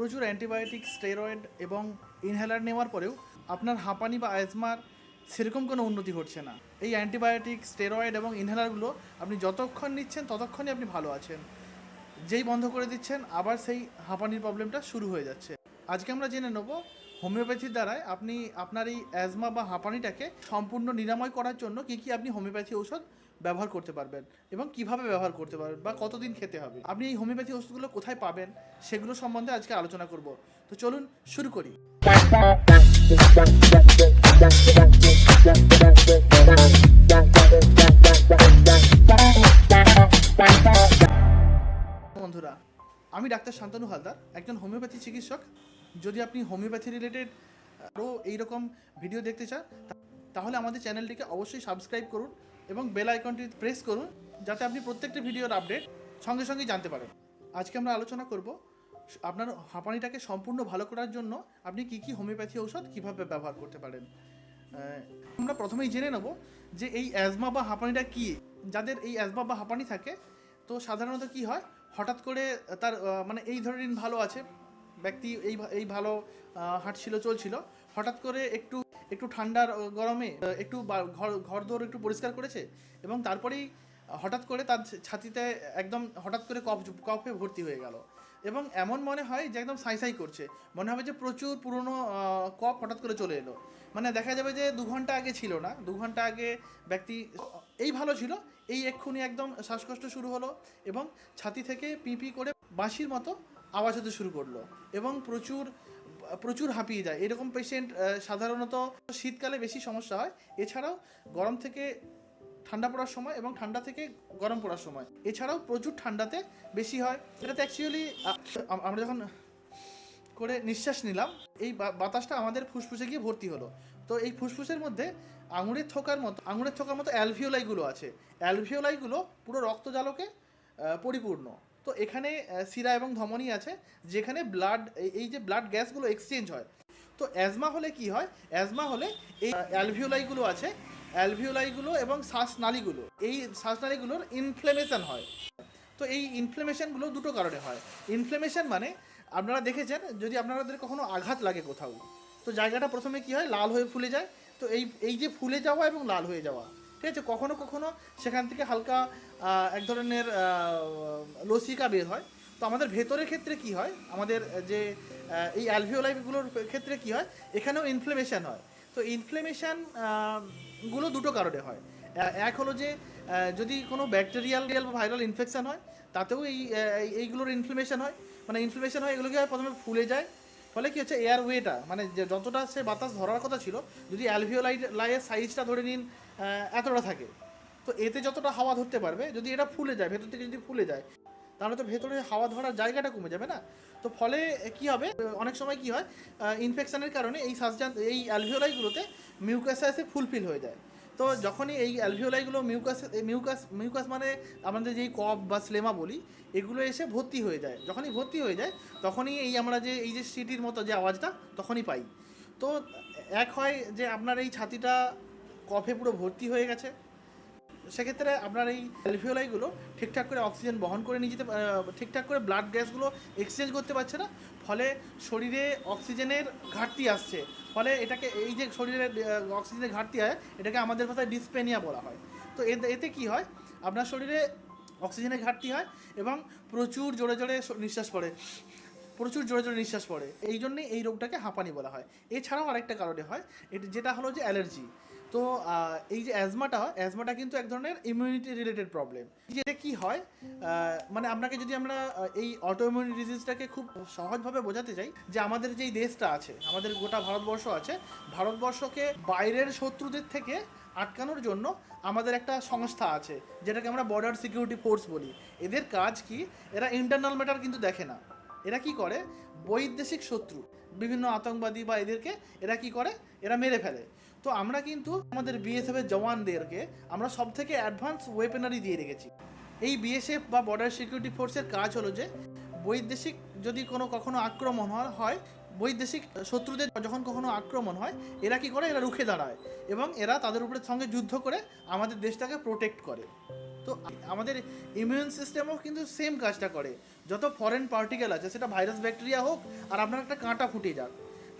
প্রচুর antibiotic, steroid এবং inhaler নেওয়ার পরেও আপনার হাঁপানি বা অ্যাজমার সেরকম কোনো উন্নতি ঘটছে না। এই অ্যান্টিবায়োটিক, স্টেরয়েড এবং ইনহেলারগুলো আপনি যতক্ষণ নিচ্ছেন ততক্ষণই আপনি ভালো আছেন। যেই বন্ধ করে দিচ্ছেন, আবার সেই হাঁপানির প্রবলেমটা শুরু হয়ে যাচ্ছে। আজকে আমরা জেনে নেব হোমিওপ্যাথির দ্বারায় আপনি আপনার এই অ্যাজমা বা হাঁপানিটাকে সম্পূর্ণ নিরাময় করার জন্য কী কী আপনি হোমিওপ্যাথি ঔষধ ব্যবহার করতে পারবেন এবং কীভাবে ব্যবহার করতে পারবেন বা কতদিন খেতে হবে। আপনি এই হোমিওপ্যাথি ওষুধগুলো কোথায় পাবেন সেগুলো সম্বন্ধে আজকে আলোচনা করব। তো চলুন শুরু করি। বন্ধুরা, আমি ডাক্তার শান্তনু হালদার, একজন হোমিওপ্যাথি চিকিৎসক। যদি আপনি হোমিওপ্যাথি রিলেটেড আরও এইরকম ভিডিও দেখতে চান তাহলে আমাদের চ্যানেলটিকে অবশ্যই সাবস্ক্রাইব করুন। এবং বেল আইকনটি প্রেস করুন যাতে আপনি প্রত্যেকটি ভিডিওর আপডেট সঙ্গে সঙ্গেই জানতে পারেন। আজকে আমরা আলোচনা করব আপনার হাঁপানিটাকে সম্পূর্ণ ভালো করার জন্য আপনি কী কী হোমিওপ্যাথি ঔষধ কীভাবে ব্যবহার করতে পারেন। আমরা প্রথমেই জেনে নেব যে এই অ্যাজমা বা হাঁপানিটা কী। যাদের এই অ্যাজমা বা হাঁপানি থাকে, তো সাধারণত কি হয়, হঠাৎ করে তার মানে এই ধরনের ভালো আছে, ব্যক্তি এই এই ভালো হাঁটছিল, চলছিল, হঠাৎ করে একটু একটু ঠান্ডার গরমে একটু ঘর ঘর দৌড় একটু পরিষ্কার করেছে এবং তারপরেই হঠাৎ করে তার ছাতিতে একদম হঠাৎ করে কফ কফে ভর্তি হয়ে গেল। এবং এমন মনে হয় যে একদম সাই সাই করছে। মনে হবে যে প্রচুর পুরনো কফ হঠাৎ করে চলে এলো। মানে দেখা যাবে যে দু ঘণ্টা আগে ছিল না, দু ঘণ্টা আগে ব্যক্তি, এই ভালো ছিল, এই এক্ষুনি একদম শ্বাসকষ্ট শুরু হলো এবং ছাতি থেকে পিপি করে বাঁশির মতো আওয়াজ হতে শুরু করল। এবং প্রচুর প্রচুর হাঁপিয়ে যায়। এরকম পেশেন্ট সাধারণত শীতকালে বেশি সমস্যা হয়। এছাড়াও গরম থেকে ঠান্ডা পড়ার সময় এবং ঠান্ডা থেকে গরম পড়ার সময়। এছাড়াও প্রচুর ঠান্ডাতে বেশি হয়। এটাতে অ্যাকচুয়ালি আমরা যখন করে নিঃশ্বাস নিলাম, এই বাতাসটা আমাদের ফুসফুসে গিয়ে ভর্তি হলো। তো এই ফুসফুসের মধ্যে আঙুরের থোকার মতো, আঙুরের থোকার মতো অ্যালভিওলাইগুলো আছে। অ্যালভিওলাইগুলো পুরো রক্তজালকে পরিপূর্ণ। তো এখানে শিরা এবং ধমনী আছে, যেখানে ব্লাড এই যে ব্লাড গ্যাসগুলো এক্সচেঞ্জ হয়। তো অ্যাজমা হলে কি হয়? অ্যাজমা হলে এই অ্যালভিওলাইগুলো আছে অ্যালভিওলাইগুলো এবং শ্বাসনালীগুলো। এই শ্বাসনালীগুলোর ইনফ্লেমেশন হয়। তো এই ইনফ্লেমেশনগুলো দুটো কারণে হয়। ইনফ্লেমেশন মানে আপনারা দেখেছেন, যদি আপনাদের কখনো আঘাত লাগে কোথাও, তো জায়গাটা প্রথমে কি হয়? লাল হয়ে ফুলে যায়। তো এই এই যে ফুলে যাওয়া এবং লাল হয়ে যাওয়া ঠিক আছে, কখনো কখনো সেখান থেকে হালকা এক ধরনের লসিকা বের হয়। তো আমাদের ভেতরের ক্ষেত্রে কি হয়? আমাদের যে এই অ্যালভিওলাইগুলোর ক্ষেত্রে কি হয়? এখানেও ইনফ্লেমেশন হয়। তো ইনফ্লেমেশনগুলো দুটো কারণে হয়। এক হলো যে যদি কোনো ব্যাকটেরিয়াল বা ভাইরাল ইনফেকশান হয়, তাতেও এই এইগুলোর ইনফ্লেমেশন হয়। মানে ইনফ্লেমেশন হয় এগুলো কি হয় প্রথমে ফুলে যায় ফলে কি হচ্ছে এয়ার ওয়েটা মানে যে যতটা সে বাতাস ধরার কথা ছিল, যদি অ্যালভিওলাই লাইয়ের সাইজটা ধরে নিন এতটা থাকে। তো এতে যতটা হাওয়া ধরতে পারবে, যদি এটা ফুলে যায়, ভেতর থেকে যদি ফুলে যায়, তাহলে তো ভেতরে হাওয়া ধরার জায়গাটা কমে যাবে না। তো ফলে কি হবে, অনেক সময় কি হয় ইনফেকশনের কারণে এই শ্বাসযান এই অ্যালভিওলাইগুলোতে মিউকাসে এসে ফুলফিল হয়ে যায়। তো যখনই এই অ্যালভিওলাইগুলো মিউকাস মিউকাস মিউকাস মানে আমাদের যেই কফ বা স্লেমা বলি, এগুলো এসে ভর্তি হয়ে যায়। যখনই ভর্তি হয়ে যায়, তখনই এই আমরা যে, এই যে সিটির মতো যে আওয়াজটা, তখনই পাই। তো এক হয় যে আপনার এই ছাতিটা কফে পুরো ভর্তি হয়ে গেছে সেক্ষেত্রে আপনার এই অ্যালভিওলাইগুলো ঠিকঠাক করে অক্সিজেন বহন করে নিয়ে যেতে ঠিকঠাক করে ব্লাড গ্যাসগুলো এক্সচেঞ্জ করতে পারছে না। ফলে শরীরে অক্সিজেনের ঘাটতি আসছে। ফলে এটাকে, এই যে শরীরে অক্সিজেনের ঘাটতি হয়, এটাকে আমাদের ভাষায় ডিসপেনিয়া বলা হয়। তো এতে কি হয়? আপনার শরীরে অক্সিজেনের ঘাটতি হয় এবং প্রচুর জোরে জোরে নিঃশ্বাস পড়ে। প্রচুর জোরে জোরে নিঃশ্বাস পড়ে। এই জন্যে এই রোগটাকে হাঁপানি বলা হয়। এছাড়াও আরেকটা কারণে হয়, এটা, যেটা হলো যে অ্যালার্জি। তো এই যে অ্যাজমাটা অ্যাজমাটা কিন্তু এক ধরনের ইমিউনিটি রিলেটেড প্রবলেম যে কি হয় মানে আপনাকে যদি আমরা এই অটো ইমিউনিটি ডিজিজটাকে খুব সহজভাবে বোঝাতে চাই, যে আমাদের যেই দেশটা আছে, আমাদের গোটা ভারতবর্ষ আছে, ভারতবর্ষকে বাইরের শত্রুদের থেকে আটকানোর জন্য আমাদের একটা সংস্থা আছে, যেটাকে আমরা বর্ডার সিকিউরিটি ফোর্স বলি। এদের কাজ কি, এরা ইন্টারনাল ম্যাটার কিন্তু দেখে না। এরা কি করে, বৈদেশিক শত্রু, বিভিন্ন আতঙ্কবাদী বা এদেরকে এরা কি করে, এরা মেরে ফেলে। তো আমরা কিন্তু আমাদের বিএসএফ এর জওয়ানদেরকে আমরা সব থেকে অ্যাডভান্স ওয়েপেনারি দিয়ে রেখেছি। এই বিএসএফ বা বর্ডার সিকিউরিটি ফোর্সের কাজ হলো যে, বৈদেশিক যদি কোনো কখনো আক্রমণ হয়- হয়, বৈদেশিক শত্রুদের যখন কখনো আক্রমণ হয়, এরা কি করে? এরা রুখে দাঁড়ায় এবং এরা তাদের উপরে সঙ্গে যুদ্ধ করে আমাদের দেশটাকে প্রোটেক্ট করে। তো আমাদের ইমিউন সিস্টেমও কিন্তু সেম কাজটা করে। যত ফরেন পার্টিকেল আছে, সেটা ভাইরাস ব্যাকটেরিয়া হোক, আর আপনার একটা কাঁটা ফুটে যাক।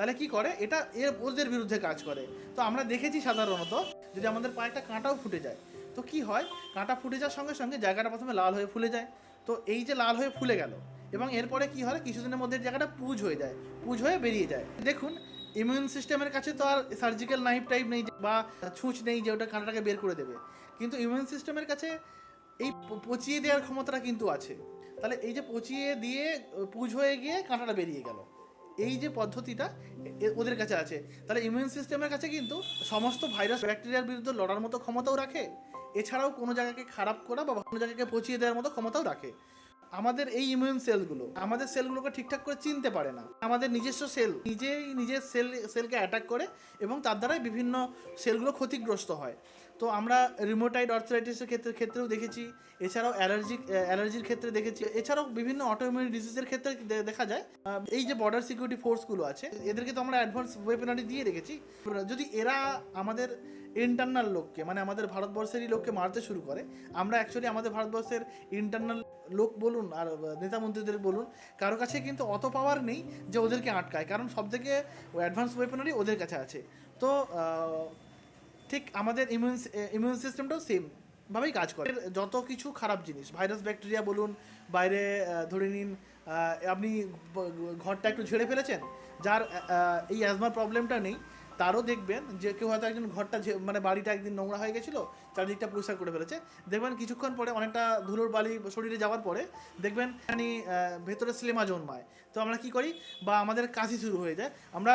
তাহলে কি করে? এটা এর ওদের বিরুদ্ধে কাজ করে। তো আমরা দেখেছি সাধারণত যদি আমাদের পায়েটা কাঁটাও ফুটে যায়, তো কি হয়? কাঁটা ফুটে যাওয়ার সঙ্গে সঙ্গে জায়গাটা প্রথমে লাল হয়ে ফুলে যায়। তো এই যে লাল হয়ে ফুলে গেল, এবং এরপরে কি হয়? কিছুদিনের মধ্যে জায়গাটা পুজ হয়ে যায়, পুজ হয়ে বেরিয়ে যায়। দেখুন ইমিউন সিস্টেমের কাছে তো আর সার্জিক্যাল নাইফ টাইপ নেই বা ছুঁচ নেই যে ওটা কাঁটাটাকে বের করে দেবে। কিন্তু ইমিউন সিস্টেমের কাছে এই পচিয়ে দেওয়ার ক্ষমতাটা কিন্তু আছে। তাহলে এই যে পচিয়ে দিয়ে পুজ হয়ে গিয়ে কাঁটাটা বেরিয়ে গেল। এই যে পদ্ধতিটা ওদের কাছে আছে। তাহলে ইমিউন সিস্টেমের কাছে কিন্তু সমস্ত ভাইরাস ব্যাকটেরিয়ার বিরুদ্ধে লড়ার মতো ক্ষমতাও রাখে। এছাড়াও কোনো জায়গাকে খারাপ করা বা কোনো জায়গাকে পচিয়ে দেওয়ার মতো ক্ষমতাও রাখে। আমাদের এই ইমিউন সেলগুলো আমাদের সেলগুলোকে ঠিকঠাক করে চিনতে পারে না। আমাদের নিজস্ব সেল নিজেই নিজের সেল সেলকে অ্যাটাক করে এবং তার দ্বারাই বিভিন্ন সেলগুলো ক্ষতিগ্রস্ত হয়। তো আমরা রিমোটাইড অর্থরাইটিসের ক্ষেত্রে, ক্ষেত্রেও দেখেছি। এছাড়াও অ্যালার্জিক অ্যালার্জির ক্ষেত্রে দেখেছি। এছাড়াও বিভিন্ন অটোইমিউন ডিজিজের ক্ষেত্রে দেখা যায়। এই যে বর্ডার সিকিউরিটি ফোর্সগুলো আছে, এদেরকে তো আমরা অ্যাডভান্স ওয়েপনারি দিয়ে রেখেছি। যদি এরা আমাদের ইন্টারনাল লোককে মানে আমাদের ভারতবর্ষেরই লোককে মারতে শুরু করে, আমরা অ্যাকচুয়ালি আমাদের ভারতবর্ষের ইন্টারনাল লোক বলুন আর নেতা মন্ত্রীদের বলুন, কারও কাছে কিন্তু অত পাওয়ার নেই যে ওদেরকে আটকায়। কারণ সব থেকে অ্যাডভান্স ওয়েপনারি ওদের কাছে আছে। তো ঠিক আমাদের ইমিউন ইমিউন সিস্টেমটাও সেম ভাবেই কাজ করে। যত কিছু খারাপ জিনিস ভাইরাস ব্যাকটেরিয়া বলুন, বাইরে ধরে নিন আপনি ঘরটা একটু ঝেড়ে ফেলেছেন, যার এই অ্যাজমার প্রবলেমটা নেই, তারও দেখবেন যে কেউ হয়তো একজন ঘরটা মানে বাড়িটা একদিন নোংরা হয়ে গেছিল, চারিদিকটা পরিষ্কার করে ফেলেছে। দেখবেন কিছুক্ষণ পরে অনেকটা ধুলোর বালি শরীরে যাওয়ার পরে দেখবেন মানে ভেতরে স্লেমা জন্মায়। তো আমরা কি করি? বা আমাদের কাশি শুরু হয়ে যায়। আমরা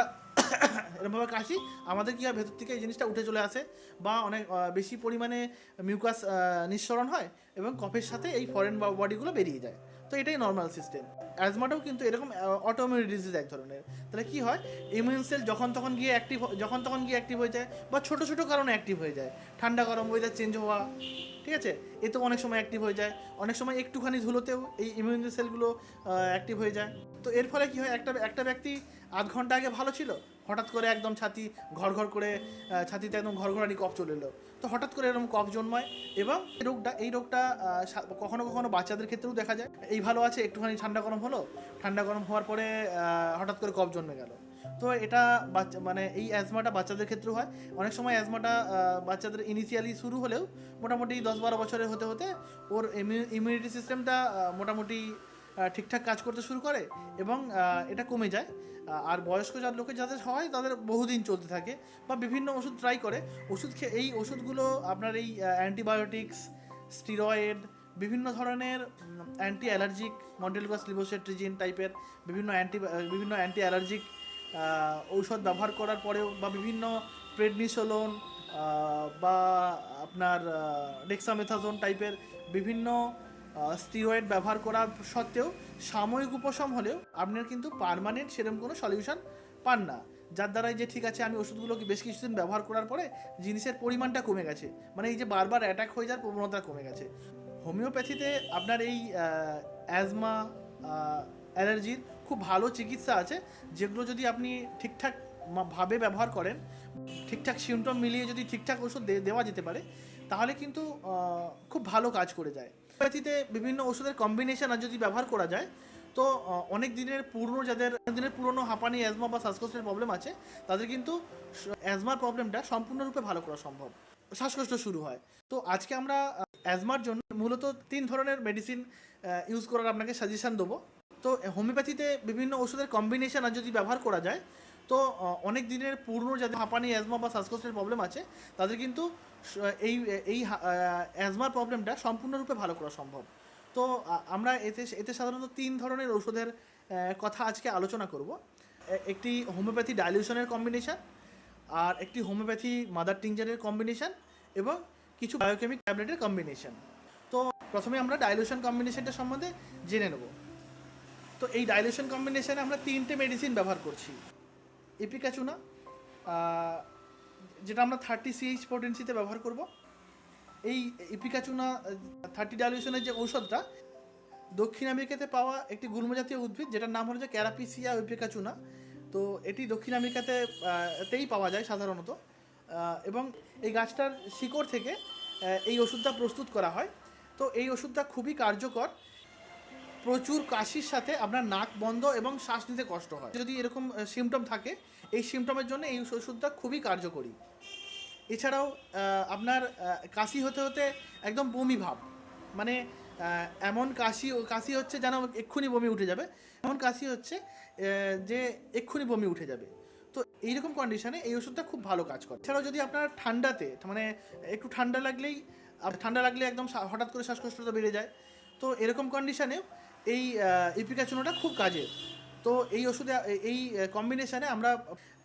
এরকমভাবে কাশি, আমাদের কি হয়, ভেতর থেকে এই জিনিসটা উঠে চলে আসে বা অনেক বেশি পরিমাণে মিউকাস নিঃসরণ হয় এবং কফের সাথে এই ফরেন বডিগুলো বেরিয়ে যায়। তো এটাই নর্মাল সিস্টেম অ্যাজমাটাও কিন্তু এরকম অটোমিউন ডিজিজ এক ধরনের। তাহলে কি হয় ইমিউন সেল যখন তখন গিয়ে অ্যাক্টিভ যখন তখন গিয়ে অ্যাক্টিভ হয়ে যায় বা ছোট ছোট কারণে অ্যাক্টিভ হয়ে যায়। ঠান্ডা গরম ওয়েদার চেঞ্জ হওয়া, ঠিক আছে? এতেও অনেক সময় অ্যাক্টিভ হয়ে যায়। অনেক সময় একটুখানি ধুলোতেও এই ইমিউন সেলগুলো অ্যাক্টিভ হয়ে যায়। তো এর ফলে কি হয়, একটা একটা ব্যক্তি আধ ঘণ্টা আগে ভালো ছিল হঠাৎ করে একদম ছাতি ঘর ঘর করে ছাতিতে একদম ঘর ঘরঘরানি কফ চলে এলো। তো হঠাৎ করে এরকম কফ জন্মায় এবং এই রোগটা এই রোগটা কখনো কখনো বাচ্চাদের ক্ষেত্রেও দেখা যায়। এই ভালো আছে, একটুখানি ঠান্ডা গরম হলো। ঠান্ডা গরম হওয়ার পরে হঠাৎ করে কফ জন্মে গেল। তো এটা বাচ্চা মানে এই অ্যাজমাটা বাচ্চাদের ক্ষেত্রেও হয়। অনেক সময় অ্যাজমাটা বাচ্চাদের ইনিশিয়ালি শুরু হলেও মোটামুটি দশ বারো বছরের হতে হতে ওর ইমিউনিটি সিস্টেমটা মোটামুটি ঠিকঠাক কাজ করতে শুরু করে এবং এটা কমে যায়। আর বয়স্ক যার লোকের যাদের হয়, তাদের বহুদিন চলতে থাকে বা বিভিন্ন ওষুধ ট্রাই করে। ওষুধ খেয়ে এই ওষুধগুলো আপনার এই অ্যান্টিবায়োটিক্স স্টিরয়েড বিভিন্ন ধরনের অ্যান্টি অ্যালার্জিক মন্টেলগাস লিবোসেট্রিজিন টাইপের বিভিন্ন অ্যান্টি বিভিন্ন অ্যান্টি অ্যালার্জিক ঔষধ ব্যবহার করার পরেও বা বিভিন্ন প্রেডনিসোলোন বা আপনার ডেক্সামেথাজোন টাইপের বিভিন্ন স্টিরয়েড ব্যবহার করা সত্ত্বেও সাময়িক উপশম হলেও আপনার কিন্তু পার্মানেন্ট সেরকম কোনো সলিউশন পান না। যার দ্বারাই যে ঠিক আছে, আমি ওষুধগুলোকে বেশ কিছুদিন ব্যবহার করার পরে জিনিসের পরিমাণটা কমে গেছে। মানে এই যে বারবার অ্যাটাক হয়ে যাওয়ার প্রবণতা কমে গেছে। হোমিওপ্যাথিতে আপনার এই অ্যাজমা অ্যালার্জির খুব ভালো চিকিৎসা আছে, যেগুলো যদি আপনি ঠিকঠাক ভাবে ব্যবহার করেন, ঠিকঠাক সিমটম মিলিয়ে যদি ঠিকঠাক ওষুধ দেওয়া যেতে পারে, তাহলে কিন্তু খুব ভালো কাজ করে যায়। হোমিওপ্যাথিতে বিভিন্ন ওষুধের কম্বিনেশন আর যদি ব্যবহার করা যায়, তো অনেক দিনের পুরনো যাদের দিনের পুরনো হাঁপানি অ্যাজমা বা শ্বাসকষ্টের প্রবলেম আছে, তাদের কিন্তু অ্যাজমার প্রবলেমটা সম্পূর্ণরূপে ভালো করা সম্ভব। শ্বাসকষ্ট শুরু হয়। তো আজকে আমরা অ্যাজমার জন্য মূলত তিন ধরনের মেডিসিন ইউজ করার আপনাকে সাজেশান দেবো। তো হোমিওপ্যাথিতে বিভিন্ন ওষুধের কম্বিনেশন আর যদি ব্যবহার করা যায়, তো অনেক দিনের পুরনো যাদের হাঁপানি অ্যাজমা বা শ্বাসকষ্টের প্রবলেম আছে, তাদের কিন্তু এই এই অ্যাজমার প্রবলেমটা সম্পূর্ণরূপে ভালো করা সম্ভব। তো আমরা এতে এতে সাধারণত তিন ধরনের ওষুধের কথা আজকে আলোচনা করব। একটি হোমিওপ্যাথি ডাইলিউশনের কম্বিনেশন আর একটি হোমিওপ্যাথি মাদার টিংজারের কম্বিনেশান এবং কিছু বায়োকেমিক ট্যাবলেটের কম্বিনেশান তো প্রথমে আমরা ডাইলিউশন কম্বিনেশনটা সম্বন্ধে জেনে নেব। তো এই ডাইলিউশন কম্বিনেশানে আমরা তিনটে মেডিসিন ব্যবহার করছি। এপিকাচুনা আহ, যেটা আমরা থার্টি সিএইচ পোটেন্সিতে ব্যবহার করব, এই এপিকাচুনা থার্টি ডাইলিউশনের যে ঔষধটা, দক্ষিণ আমেরিকাতে পাওয়া একটি গুল্মজাতীয় উদ্ভিদ, যেটার নাম হলো যে ক্যারাপিসিয়া ওইপিকাচুনা তো এটি দক্ষিণ আমেরিকাতে তেই পাওয়া যায় সাধারণত। এবং এই গাছটার শিকড় থেকে এই ওষুধটা প্রস্তুত করা হয়। তো এই ওষুধটা খুবই কার্যকর। প্রচুর কাশির সাথে আপনার নাক বন্ধ এবং শ্বাস নিতে কষ্ট হয়। যদি এরকম সিমটম থাকে, এই সিমটমের জন্য এই ওষুধটা খুবই কার্যকরী। এছাড়াও আপনার কাশি হতে হতে একদম বমি ভাব। মানে এমন কাশি কাশি হচ্ছে যেন এক্ষুনি বমি উঠে যাবে। এমন কাশি হচ্ছে যে এক্ষুনি বমি উঠে যাবে। তো এইরকম কন্ডিশনে এই ওষুধটা খুব ভালো কাজ করে। এছাড়াও যদি আপনার ঠান্ডাতে মানে একটু ঠান্ডা লাগলেই ঠান্ডা লাগলে একদম হঠাৎ করে শ্বাসকষ্টটা বেড়ে যায়। তো এরকম কন্ডিশনে এই ইপিকাচুনোটা খুব কাজের তো এই ওষুধে, এই কম্বিনেশানে আমরা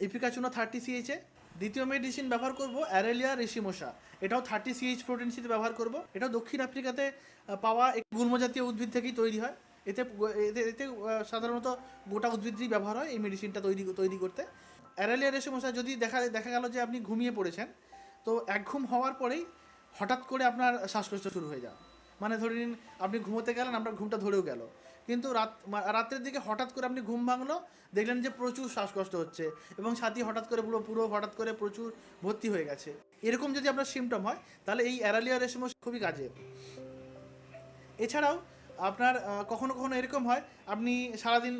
ইপিকাচুনো থার্টি সিএইচে দ্বিতীয় মেডিসিন ব্যবহার করব অ্যারেলিয়া রেশিমোসা। এটাও থার্টি সিএইচ প্রোটিন সিতে ব্যবহার করব। এটাও দক্ষিণ আফ্রিকাতে পাওয়া এক গুল্ম জাতীয় উদ্ভিদ থেকেই তৈরি হয়। এতে এতে এতে সাধারণত গোটা উদ্ভিদই ব্যবহার হয় এই মেডিসিনটা তৈরি তৈরি করতে। অ্যারেলিয়া রেশিমোসা যদি দেখা দেখা গেল যে আপনি ঘুমিয়ে পড়েছেন, তো এক ঘুম হওয়ার পরেই হঠাৎ করে আপনার শ্বাসকষ্ট শুরু হয়ে যায়। মানে ধরে নিন, আপনি ঘুমোতে গেলেন, আপনার ঘুমটা ধরেও গেল। কিন্তু রাত রাত্রের দিকে হঠাৎ করে আপনি ঘুম ভাঙলো, দেখলেন যে প্রচুর শ্বাসকষ্ট হচ্ছে এবং ছাতি হঠাৎ করে পুরো পুরো হঠাৎ করে প্রচুর ভর্তি হয়ে গেছে। এরকম যদি আপনার সিমটম হয়, তাহলে এই অ্যারালিয়া রেশমস খুবই কাজে। এছাড়াও আপনার কখনো কখনো এরকম হয়, আপনি সারাদিন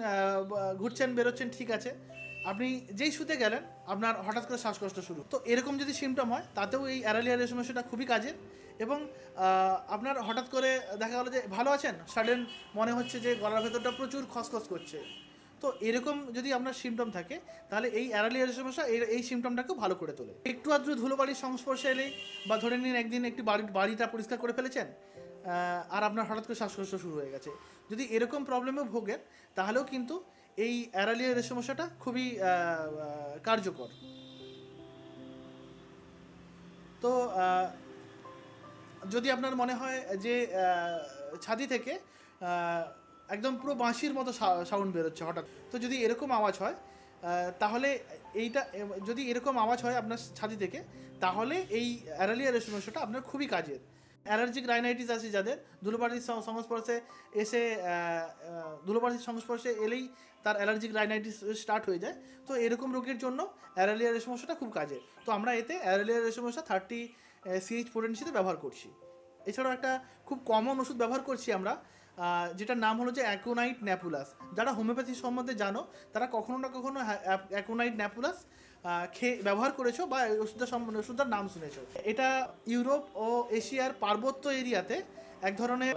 ঘুরছেন, বেরোচ্ছেন, ঠিক আছে আপনি যেই শুতে গেলেন, আপনার হঠাৎ করে শ্বাসকষ্ট শুরু। তো এরকম যদি সিমটম হয়, তাতেও এই অ্যারালিয়া রেশমসটা খুবই কাজের এবং আপনার হঠাৎ করে দেখা গেলো যে ভালো আছেন সাডেন মনে হচ্ছে যে গলার ভেতরটা প্রচুর খসখস করছে। তো এরকম যদি আপনার সিমটম থাকে, তাহলে এই অ্যারালিয়ার সমস্যা এই এই সিমটমটাকেও ভালো করে তোলে। একটু আদ্র ধুলোবালির সংস্পর্শে এলেই বা ধরে নিন একদিন একটি বাড়ি, বাড়িটা পরিষ্কার করে ফেলেছেন আর আপনার হঠাৎ করে শ্বাসকষ্ট শুরু হয়ে গেছে। যদি এরকম প্রবলেমেও ভোগেন, তাহলেও কিন্তু এই অ্যারালিয়ার সমস্যাটা খুবই কার্যকর। তো যদি আপনার মনে হয় যে ছাদি থেকে একদম পুরো বাঁশির মতো সাউন্ড বেরোচ্ছে হঠাৎ। তো যদি এরকম আওয়াজ হয় তাহলে এইটা যদি এরকম আওয়াজ হয় আপনার ছাদি থেকে, তাহলে এই অ্যারালিয়া সমস্যাটা আপনার খুবই কাজের। অ্যালার্জিক রাইনাইটিস আছে যাদের ধুলোবালির সং- সংস্পর্শে এসে আহ, সংস্পর্শে এলেই তার অ্যালার্জিক রাইনাইটিস স্টার্ট হয়ে যায়। তো এরকম রোগের জন্য অ্যারালিয়া সমস্যাটা খুব কাজের তো আমরা এতে অ্যারালিয়া সমস্যা থার্টি সিএইচ পোটেন্সিতে ব্যবহার করছি। এছাড়াও একটা খুব কমন ওষুধ ব্যবহার করছি আমরা যেটার নাম হলো যে অ্যাকোনাইট ন্যাপুলাস যারা হোমিওপ্যাথি সম্বন্ধে জানো তারা কখনো না কখনো অ্যাকোনাইট ন্যাপুলাস খেয়ে ব্যবহার করেছ বা ওষুধটা সম্বন্ধে, ওষুধটার নাম শুনেছো। এটা ইউরোপ ও এশিয়ার পার্বত্য এরিয়াতে এক ধরনের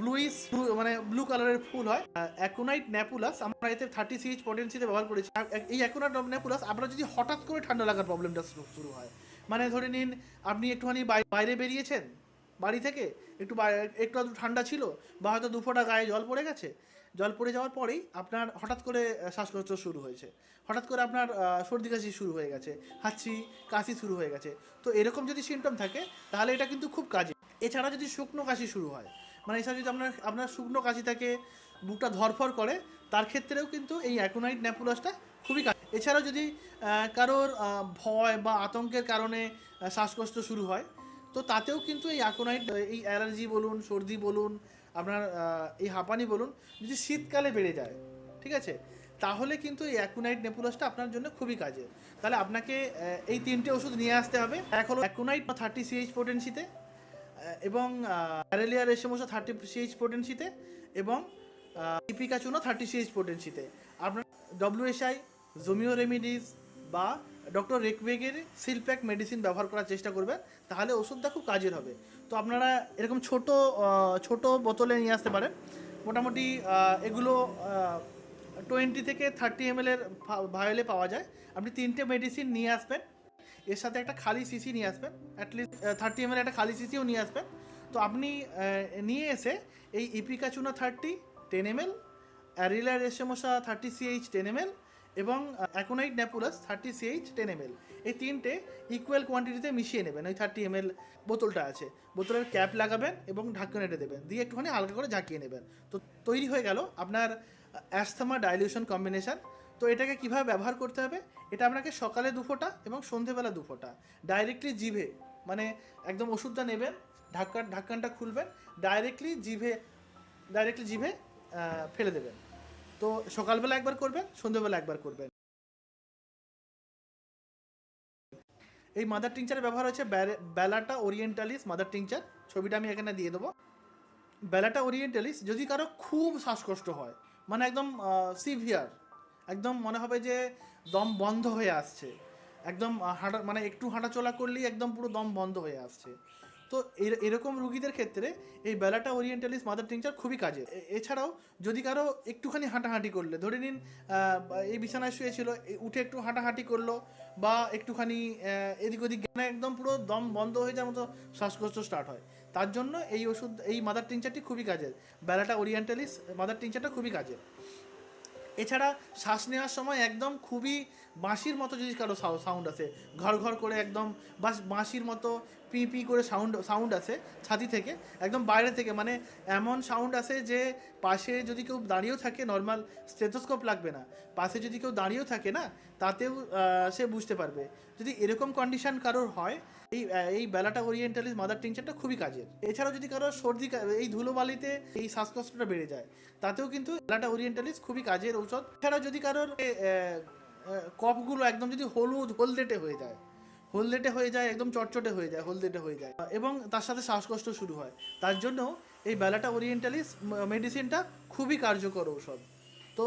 ব্লুইস মানে ব্লু কালারের ফুল হয়। অ্যাকোনাইট ন্যাপুলাস, আমরা এতে থার্টি সিএইচ পটেন্সিতে ব্যবহার করেছি। এই অ্যাকোনাইট ন্যাপুলাস, আপনার যদি হঠাৎ করে ঠান্ডা লাগার প্রবলেমটা শুরু হয় মানে ধরে নিন আপনি একটুখানি বাইরে বেরিয়েছেন, বাড়ি থেকে, একটু একটু ঠান্ডা ছিল, বা হয়তো দুফোটা গায়ে জল পড়ে গেছে জল পড়ে যাওয়ার পরেই আপনার হঠাৎ করে শ্বাসকষ্ট শুরু হয়েছে। হঠাৎ করে আপনার সর্দি কাশি শুরু হয়ে গেছে, হাঁচি, কাশি শুরু হয়ে গেছে। তো এরকম যদি সিমটম থাকে, তাহলে এটা কিন্তু খুব কাজে। এছাড়া যদি শুকনো কাশি শুরু হয় মানে এছাড়া যদি আপনার আপনার শুকনো কাশি থাকে বুকটা ধরফর করে, তার ক্ষেত্রেও কিন্তু এই অ্যাকোনাইট ন্যাপুলাসটা খুবই কাজ। এছাড়াও যদি কারোর ভয় বা আতঙ্কের কারণে শ্বাসকষ্ট শুরু হয়, তো তাতেও কিন্তু এই অ্যাকোনাইট, এই অ্যালার্জি বলুন, সর্দি বলুন আপনার এই হাঁপানি বলুন, যদি শীতকালে বেড়ে যায়, ঠিক আছে? তাহলে কিন্তু এই অ্যাকুনাইট নেপুলাসটা আপনার জন্য খুবই কাজে। তাহলে আপনাকে এই তিনটে ওষুধ নিয়ে আসতে হবে। এক হলো অ্যাকুনাইট থার্টি সিএইচ পোটেন্সিতে এবং অ্যারেলিয়া রেশমোসা থার্টি সিএইচ পোটেন্সিতে এবং ইপিকাচুনো থার্টি সিএইচ পোটেন্সিতে আপনার ডব্লিউএসআই জোমিও রেমিডিজ বা ডক্টর রেকওয়েগের সিলপ্যাক মেডিসিন ব্যবহার করার চেষ্টা করবেন, তাহলে ওষুধটা খুব কাজের হবে। তো আপনারা এরকম ছোট ছোট বোতলে নিয়ে আসতে পারেন। মোটামুটি এগুলো টোয়েন্টি থেকে থার্টি এম এর ভায়োলে পাওয়া যায়। আপনি তিনটে মেডিসিন নিয়ে আসবেন। এর সাথে একটা খালি সিসি নিয়ে আসবেন। অ্যাটলিস্ট থার্টি এম একটা খালি সিসিও নিয়ে আসবেন। তো আপনি নিয়ে এসে এই ipecacuanha thirty, ten M L aralia racemosa thirty CH ten M L এবং aconite napellus thirty CH ten M এই তিনটে ইকুয়াল কোয়ান্টিটিতে মিশিয়ে নেবেন। ওই থার্টি এম বোতলটা আছে। বোতলের ক্যাপ লাগাবেন এবং ঢাকনা এটে দেবেন। দিয়ে একটুখানি হালকা করে ঝাঁকিয়ে নেবেন। তো তৈরি হয়ে গেল আপনার অ্যাস্থমা ডাইলিউশন কম্বিনেশান তো এটাকে কীভাবে ব্যবহার করতে হবে? এটা আপনাকে সকালে দু ফোঁটা এবং সন্ধেবেলা দু ফোঁটা। ডাইরেক্টলি জিভে মানে একদম ওষুধটা নেবেন ঢাক্কান ঢাক্কানটা খুলবেন ডাইরেক্টলি জিভে ডাইরেক্টলি জিভে ফেলে দেবেন। তো সকালবেলা একবার করবেন, সন্ধ্যেবেলা একবার করবেন। এই মাদার টিংচারের ব্যবহার হচ্ছে বেলাটা ওরিয়েন্টালিস মাদার টিংচার ছবিটা আমি এখানে দিয়ে দেবো। বেলাটা ওরিয়েন্টালিস যদি কারও খুব শ্বাসকষ্ট হয় মানে একদম সিভিয়ার একদম মনে হবে যে দম বন্ধ হয়ে আসছে। একদম হাঁটা মানে একটু হাঁটাচলা করলেই একদম পুরো দম বন্ধ হয়ে আসছে। তো এর- এরকম রুগীদের ক্ষেত্রে এই বেলাটা ওরিয়েন্টালিস মাদার টিংচার খুবই কাজে। এছাড়াও যদি কারও একটুখানি হাঁটাহাঁটি করলে, ধরে নিন এই বিছানায় শুয়েছিল উঠে একটু হাঁটাহাঁটি করল বা একটুখানি এদিক ওদিক একদম পুরো দম বন্ধ হয়ে যাওয়ার মতো শ্বাসকষ্ট স্টার্ট হয়। তার জন্য এই ওষুধ, এই মাদার টিংচারটি খুবই কাজের বেলাটা ওরিয়েন্টালিস মাদার টিংচারটা খুবই কাজের এছাড়া শ্বাস নেওয়ার সময় একদম খুবই বাঁশির মতো যদি কারও সাউন্ড আছে ঘর ঘর করে একদম বাস বাঁশির মতো পি পি করে সাউন্ড সাউন্ড আসে ছাতি থেকে, একদম বাইরে থেকে মানে এমন সাউন্ড আসে যে পাশে যদি কেউ দাঁড়িয়েও থাকে নর্মাল স্টেথোস্কোপ লাগবে না। পাশে যদি কেউ দাঁড়িয়েও থাকে না, তাতেও সে বুঝতে পারবে। যদি এরকম কন্ডিশন কারোর হয় এই এই বেলাটা ওরিয়েন্টালিস মাদার টিংচারটা খুবই কাজের। এছাড়াও যদি কারোর সর্দি এই ধুলোবালিতে এই শ্বাসকষ্টটা বেড়ে যায়, তাতেও কিন্তু বেলাটা ওরিয়েন্টালিস খুবই কাজের ঔষধ। এছাড়াও যদি কারোর কফগুলো একদম যদি হলুদ, হলদেটে হয়ে যায়, হলদেটে হয়ে যায়, একদম চটচটে হয়ে যায়, হলদেটে হয়ে যায়, এবং তার সাথে শ্বাসকষ্ট শুরু হয়, তার জন্য এই বেলাটা ওরিয়েন্টালিস মেডিসিনটা খুবই কার্যকর ঔষধ। তো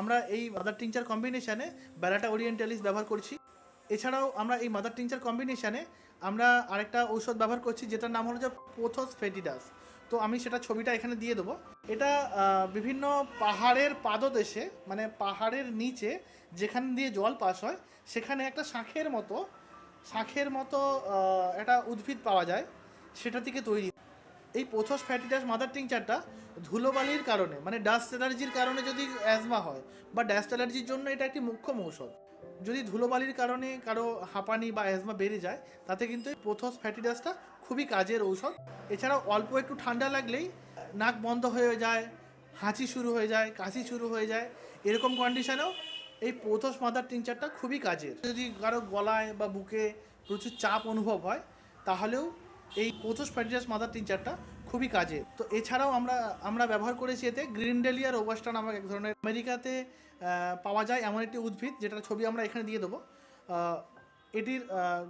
আমরা এই মাদার টিংচার কম্বিনেশানে বেলাটা ওরিয়েন্টালিস ব্যবহার করছি। এছাড়াও আমরা এই মাদার টিংচার কম্বিনেশানে আমরা আরেকটা ঔষধ ব্যবহার করছি, যেটার নাম হলো যে পোথস ফেটিডাস তো আমি সেটা ছবিটা এখানে দিয়ে দেবো। এটা বিভিন্ন পাহাড়ের পাদদেশে মানে পাহাড়ের নিচে যেখান দিয়ে জল পাস হয়, সেখানে একটা শাঁখের মতো শাঁখের মতো একটা উদ্ভিদ পাওয়া যায়, সেটা থেকে তৈরি। এই পোথস ফ্যাটিডাস মাদার টিংচারটা ধুলোবালির কারণে মানে ডাস্ট অ্যালার্জির কারণে যদি অ্যাজমা হয়, বা ডাস্ট অ্যালার্জির জন্য এটা একটি মুখ্য ঔষধ। যদি ধুলোবালির কারণে কারও হাঁপানি বা অ্যাজমা বেড়ে যায়, তাতে কিন্তু পোথস ফ্যাটিডাসটা খুবই কাজের ঔষধ। এছাড়াও অল্প একটু ঠান্ডা লাগলেই নাক বন্ধ হয়ে যায়, হাঁচি শুরু হয়ে যায়, কাশি শুরু হয়ে যায়, এরকম কন্ডিশনেও এই পোথস মাদার টিংচারটা খুবই কাজের। যদি কারও গলায় বা বুকে প্রচুর চাপ অনুভব হয়, তাহলেও এই পোথস ফ্যাটিডাস মাদার টিংচারটা খুবই কাজে তো এছাড়াও আমরা আমরা ব্যবহার করেছি এতে গ্রিনডেলিয়া রোবাস্টা নামক এক ধরনের। আমেরিকাতে পাওয়া যায় এমন একটি উদ্ভিদ, যেটার ছবি আমরা এখানে দিয়ে দেবো। এটির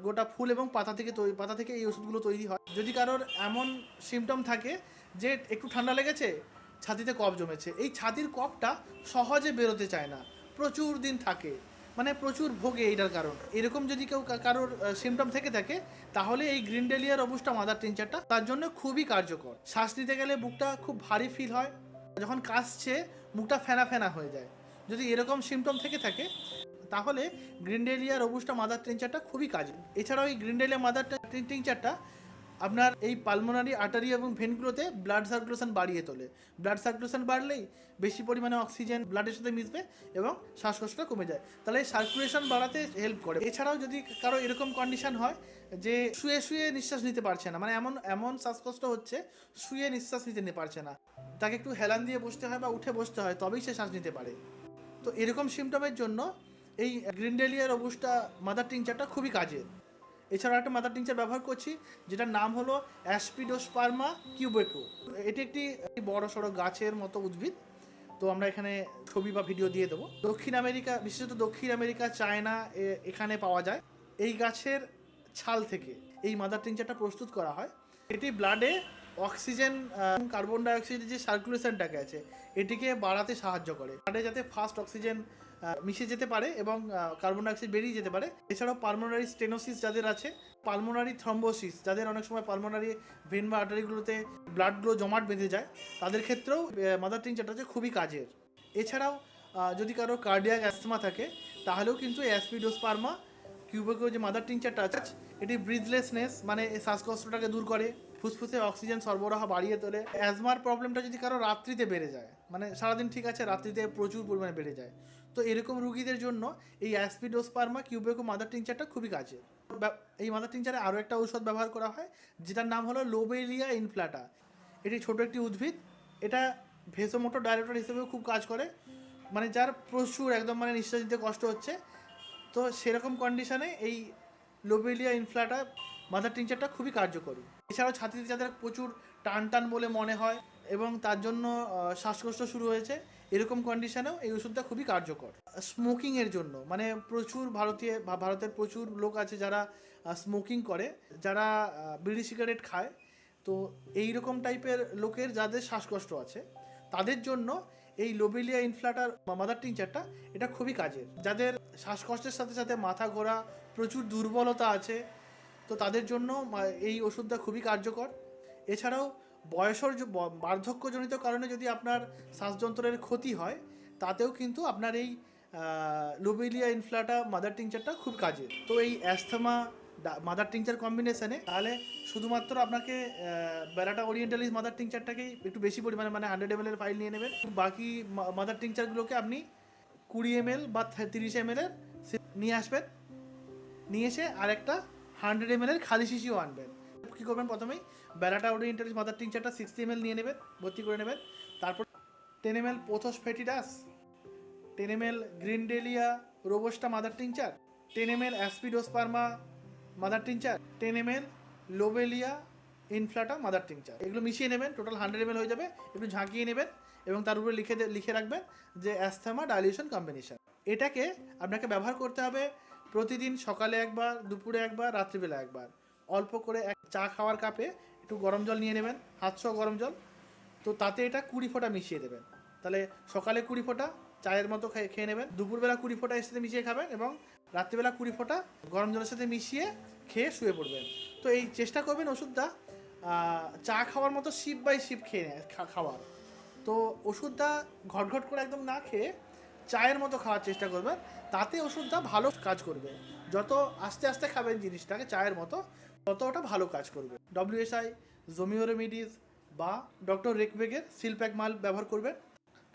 গোটা ফুল এবং পাতা থেকে তৈরি পাতা থেকে এই ওষুধগুলো তৈরি হয়। যদি কারোর এমন সিমটম থাকে যে একটু ঠান্ডা লেগেছে, ছাতিতে কফ জমেছে, এই ছাতির কফটা সহজে বেরোতে চায় না। প্রচুর দিন থাকে। মানে প্রচুর ভোগে এইটার কারণ। এরকম যদি কেউ কারোর সিমটম থেকে থাকে, তাহলে এই গ্রিন ডেলিয়ার অবুসটা মাদার টিনচারটা তার জন্য খুবই কার্যকর। শ্বাস নিতে গেলে বুকটা খুব ভারী ফিল হয়। যখন কাশছে, মুখটা ফেনা ফেনা হয়ে যায়। যদি এরকম সিমটম থেকে থাকে, তাহলে গ্রিনডেলিয়া রবুস্টা মাদার টিনচারটা খুবই কাজে এছাড়াও এই গ্রিনডেলিয়া মাদার টিনচারটা আপনার এই পালমোনারি আর্টারি এবং ভেনগুলোতে ব্লাড সার্কুলেশন বাড়িয়ে তোলে। ব্লাড সার্কুলেশন বাড়লেই বেশি পরিমাণে অক্সিজেন ব্লাডের সাথে মিশবে এবং শ্বাসকষ্টটা কমে যায়। তাহলে সার্কুলেশন বাড়াতে হেল্প করে। এছাড়াও যদি কারও এরকম কন্ডিশন হয় যে শুয়ে শুয়ে নিঃশ্বাস নিতে পারছে না মানে এমন এমন শ্বাসকষ্ট হচ্ছে, শুয়ে নিঃশ্বাস নিতে পারছে না। তাকে একটু হেলান দিয়ে বসতে হয় বা উঠে বসতে হয়, তবেই সে শ্বাস নিতে পারে। তো এরকম সিমটমের জন্য এই গ্রিনডেলিয়া রবুস্টা মাদার টিংচারটা খুবই কাজের এছাড়া একটা মাদার টিংচার ব্যবহার করছি, যেটার নাম হলো অ্যাসপিডোস্পার্মা কিউবেকো এটি একটি বড় সড়ো গাছের মতো উদ্ভিদ। তো আমরা এখানে ছবি বা ভিডিও দিয়ে দেবো। দক্ষিণ আমেরিকা, বিশেষত দক্ষিণ আমেরিকা, চায়না এখানে পাওয়া যায়। এই গাছের ছাল থেকে এই মাদার টিংচারটা প্রস্তুত করা হয়। এটি ব্লাডে অক্সিজেন কার্বন ডাইঅক্সাইডের যে সার্কুলেশনটাকে আছে, এটিকে বাড়াতে সাহায্য করে। ব্লাডে যাতে ফাস্ট অক্সিজেন মিশে যেতে পারে এবং কার্বন ডাইঅক্সাইড বেরিয়ে যেতে পারে। এছাড়াও পালমোনারি স্টেনোসিস যাদের আছে পালমোনারি থ্রম্বোসিস যাদের অনেক সময় পালমোনারি ভেন বা আর্টারিগুলোতে ব্লাডগুলো জমাট বেঁধে যায়, তাদের ক্ষেত্রেও মাদার টিংচারটা হচ্ছে খুবই কাজের। এছাড়াও যদি কারও কার্ডিয়াক অ্যাস্তমা থাকে, তাহলেও কিন্তু অ্যাসপিডোস্পার্মা কিউবেকো যে মাদার টিংচারটা আছে, এটি ব্রিথলেসনেস মানে শ্বাসকষ্টটাকে দূর করে। ফুসফুসে অক্সিজেন সরবরাহ বাড়িয়ে তোলে। অ্যাজমার প্রবলেমটা যদি কারও রাত্রিতে বেড়ে যায় মানে সারাদিন ঠিক আছে, রাত্রিতে প্রচুর পরিমাণে বেড়ে যায়, তো এরকম রুগীদের জন্য এই অ্যাসপিডোস্পার্মা, কিউবেকো মাদার টিংচারটা খুবই কাজের। এই মাদার টিংচারে আরও একটা ঔষধ ব্যবহার করা হয়, যেটার নাম হলো লোবেলিয়া ইনফ্লাটা। এটি ছোট একটি উদ্ভিদ, এটা ভেসোমোটো ডাইরেক্টর হিসেবেও খুব কাজ করে মানে যার প্রচুর একদম মানে নিঃশ্বাস নিতে কষ্ট হচ্ছে, তো সেরকম কন্ডিশনে এই লোবেলিয়া ইনফ্লাটা মাদার টিংচারটা খুবই কার্যকরী। এছাড়াও ছাতিতে যাদের প্রচুর টান টান বলে মনে হয় এবং তার জন্য শ্বাসকষ্ট শুরু হয়েছে, এরকম কন্ডিশনেও এই ওষুধটা খুবই কার্যকর। স্মোকিংয়ের জন্য মানে প্রচুর ভারতীয় ভারতের প্রচুর লোক আছে যারা স্মোকিং করে, যারা বিড়ি সিগারেট খায়। তো এই রকম টাইপের লোকের যাদের শ্বাসকষ্ট আছে, তাদের জন্য এই লোবেলিয়া ইনফ্লাটার মাদার টিংচারটা এটা খুবই কাজের। যাদের শ্বাসকষ্টের সাথে সাথে মাথা ঘোরা, প্রচুর দুর্বলতা আছে তো তাদের জন্য এই ওষুধটা খুবই কার্যকর। এছাড়াও বয়সর বার্ধক্যজনিত কারণে যদি আপনার শ্বাসযন্ত্রের ক্ষতি হয়, তাতেও কিন্তু আপনার এই লোবেলিয়া ইনফ্লাটা মাদার টিংচারটা খুব কাজে। তো এই অ্যাস্থমা মাদার টিংচার কম্বিনেশনে তাহলে শুধুমাত্র আপনাকে বেলাটা ওরিয়েন্টালিস মাদার টিংচারটাকেই একটু বেশি পরিমাণে মানে হান্ড্রেড এম ফাইল নিয়ে নেবেন। বাকি মাদার টিংচারগুলোকে আপনি কুড়ি এম বা তিরিশ এম এর নিয়ে আসবেন। নিয়ে এসে আরেকটা হান্ড্রেড এম এর খালি শিশিও আনবেন। কী করবেন প্রথমেই? বেলাটা ওরিয়েন্টালিস মাদার টিংচারটা সিক্সটি এম এল নিয়ে নেবেন, ভর্তি করে নেবেন। তারপর ten M L pothos foetidus ten M L grindelia robusta mother tincture ten M L aspidosperma mother tincture ten M L lobelia inflata mother tincture এগুলো মিশিয়ে নেবেন টোটাল হান্ড্রেড এম হয়ে যাবে, একটু ঝাঁকিয়ে নেবেন এবং তার উপরে লিখে লিখে রাখবেন যে অ্যাস্থমা ডাইলিউশন কম্বিনেশন এটাকে আপনাকে ব্যবহার করতে হবে প্রতিদিন সকালে একবার, দুপুরে একবার, রাত্রিবেলা একবার। অল্প করে এক চা খাওয়ার কাপে একটু গরম জল নিয়ে নেবেন হাতশো গরম জল। তো তাতে এটা কুড়ি ফোঁটা মিশিয়ে দেবেন। তাহলে সকালে কুড়ি ফোঁটা চায়ের মতো খেয়ে খেয়ে নেবেন, দুপুরবেলা কুড়ি ফোঁটা এর সাথে মিশিয়ে খাবেন এবং রাত্রিবেলা কুড়ি ফোঁটা গরম জলের সাথে মিশিয়ে খেয়ে শুয়ে পড়বেন। তো এই চেষ্টা করবেন ওষুধটা চা খাওয়ার মতো শিপ বাই শিপ খেয়ে নেয় খাওয়ার। তো ওষুধটা ঘটঘট করে একদম না খেয়ে চায়ের মতো খাওয়ার চেষ্টা করবেন, তাতে ওষুধটা ভালো কাজ করবে। যত আস্তে আস্তে খাবেন জিনিসটাকে চায়ের মতো, তত ওটা ভালো কাজ করবে। ডব্লিউএসআই জোমিও রেমিডিস বা ডক্টর রেকবেগের সিলপ্যাক মাল ব্যবহার করবেন,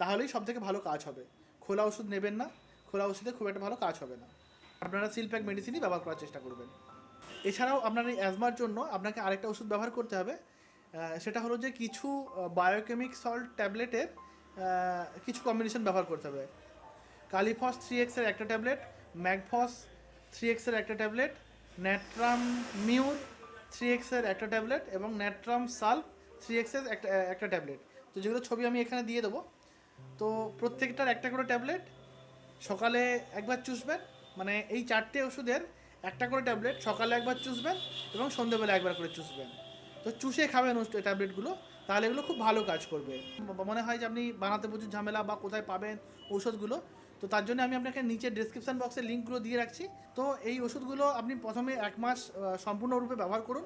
তাহলেই সব থেকে ভালো কাজ হবে। খোলা ওষুধ নেবেন না, খোলা ওষুধে খুব একটা ভালো কাজ হবে না। আপনারা সিলপ্যাক মেডিসিনই ব্যবহার করার চেষ্টা করবেন। এছাড়াও আপনার এই অ্যাজমার জন্য আপনাকে আরেকটা ওষুধ ব্যবহার করতে হবে সেটা হলো যে কিছু বায়োকেমিক সল্ট ট্যাবলেটের কিছু কম্বিনেশন ব্যবহার করতে হবে। কালিফস থ্রি এক্সের একটা ট্যাবলেট, ম্যাগফস থ্রি এক্সের একটা ট্যাবলেট ন্যাট্রাম মিউর থ্রি এক্সের একটা ট্যাবলেট এবং ন্যাট্রাম সালফ থ্রি এক্সের একটা একটা ট্যাবলেট। তো যেগুলো ছবি আমি এখানে দিয়ে দেবো। তো প্রত্যেকটার একটা করে ট্যাবলেট, সকালে একবার চুষবেন মানে এই চারটে ওষুধের একটা করে ট্যাবলেট, সকালে একবার চুষবেন এবং সন্ধ্যেবেলা একবার করে চুষবেন। তো চুষে খাবেন ট্যাবলেটগুলো, তাহলে এগুলো খুব ভালো কাজ করবে। মনে হয় যে আপনি বানাতে প্রচুর ঝামেলা বা কোথায় পাবেন ঔষধগুলো তো তার জন্য আমি আপনাকে নিচে ডিসক্রিপশন বক্সে লিঙ্কগুলো দিয়ে রাখছি। তো এই ওষুধগুলো আপনি প্রথমে এক মাস সম্পূর্ণরূপে ব্যবহার করুন।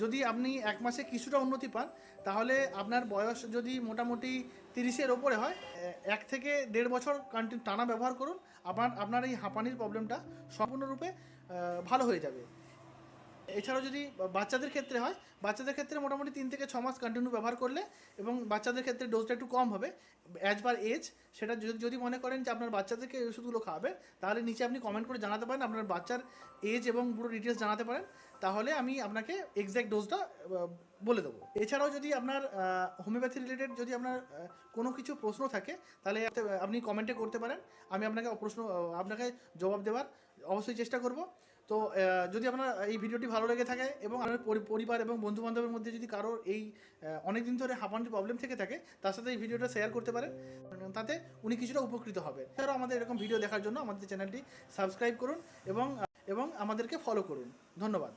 যদি আপনি এক মাসে কিছুটা উন্নতি পান, তাহলে আপনার বয়স যদি মোটামুটি তিরিশের ওপরে হয় এক থেকে দেড় বছর কন্টিনিউ টানা ব্যবহার করুন। আপনার আপনার এই হাঁপানির প্রবলেমটা সম্পূর্ণরূপে ভালো হয়ে যাবে। এছাড়াও যদি বাচ্চাদের ক্ষেত্রে হয়, বাচ্চাদের ক্ষেত্রে মোটামুটি তিন থেকে ছ মাস কন্টিনিউ ব্যবহার করলে এবং বাচ্চাদের ক্ষেত্রে ডোজটা একটু কম হবে অ্যাজ পার এজ সেটা যদি যদি মনে করেন যে আপনার বাচ্চাদেরকে এই ওষুধগুলো খাওয়াবে, তাহলে নিচে আপনি কমেন্ট করে জানাতে পারেন, আপনার বাচ্চার এজ এবং পুরো ডিটেলস জানাতে পারেন, তাহলে আমি আপনাকে এক্স্যাক্ট ডোজটা বলে দেবো। এছাড়াও যদি আপনার হোমিওপ্যাথি রিলেটেড যদি আপনার কোনো কিছু প্রশ্ন থাকে, তাহলে আপনি- কমেন্টে করতে পারেন, আমি আপনাকে প্রশ্ন আপনাকে জবাব দেওয়ার অবশ্যই চেষ্টা করব। তো যদি আপনার এই ভিডিওটি ভালো লেগে থাকে এবং আপনার পরি- পরিবার এবং বন্ধু বান্ধবের মধ্যে যদি কারোর এই অনেক দিন ধরে হাঁপানির প্রবলেম থেকে থাকে, তার সাথে এই ভিডিওটা শেয়ার করতে পারেন তাতে উনি কিছুটা উপকৃত হবে। এছাড়াও আমাদের এরকম ভিডিও দেখার জন্য আমাদের চ্যানেলটি সাবস্ক্রাইব করুন এবং এবং আমাদেরকে ফলো করুন। ধন্যবাদ।